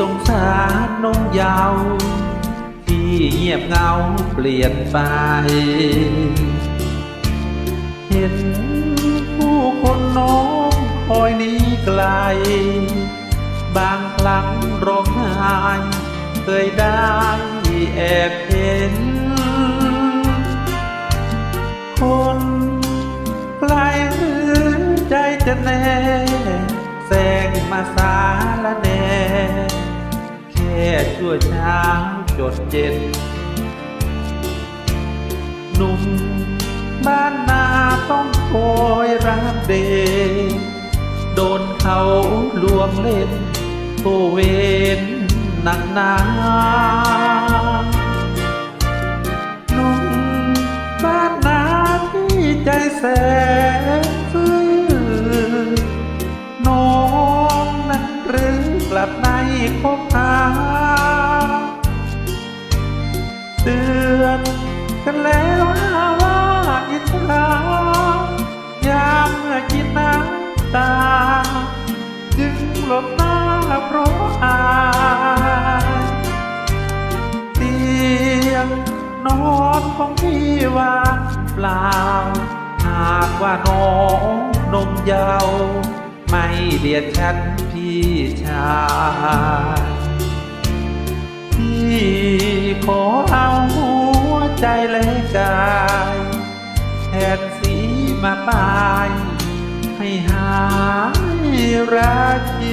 สงสารนงเยาว ที่เงียบเหงาเปลี่ยนไป เห็นผู้คนน้องคอยนี้ไกล บางครั้งร้องไห้เคยได้แอบเห็น คน ชั่วเช้าจดเจ็ดหนุ่มบ้านนาต้องคอยรับเดชโดนเขาลวงเล่นโตเวนหนักหนาหนุ่มบ้านนาที่ใจแสนซื่อน้องนั้นหรือกลับในคบหา เตือนกันแล้วว่าอิจฉายามเมื่อกินน้ำตา จึงหลบหน้าเพราะอายเตียงนอนของพี่ว่างเปล่า หากว่าน้องนมเยาว ไม่เรียกฉันพี่ชาย บาย ให้หายรักจ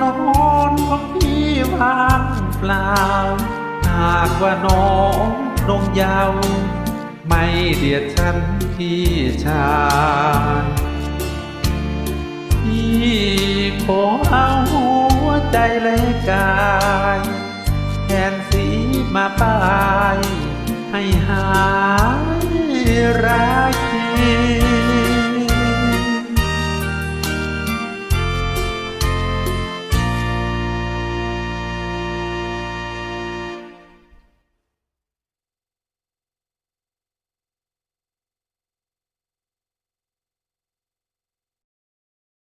นอนของพี่ว่างเปล่า หากว่าน้องนงยาว ไม่เดียดฉันพี่ชายพี่ขอเอาหัวใจและกายแทนสีมาป้าย ให้หายรัก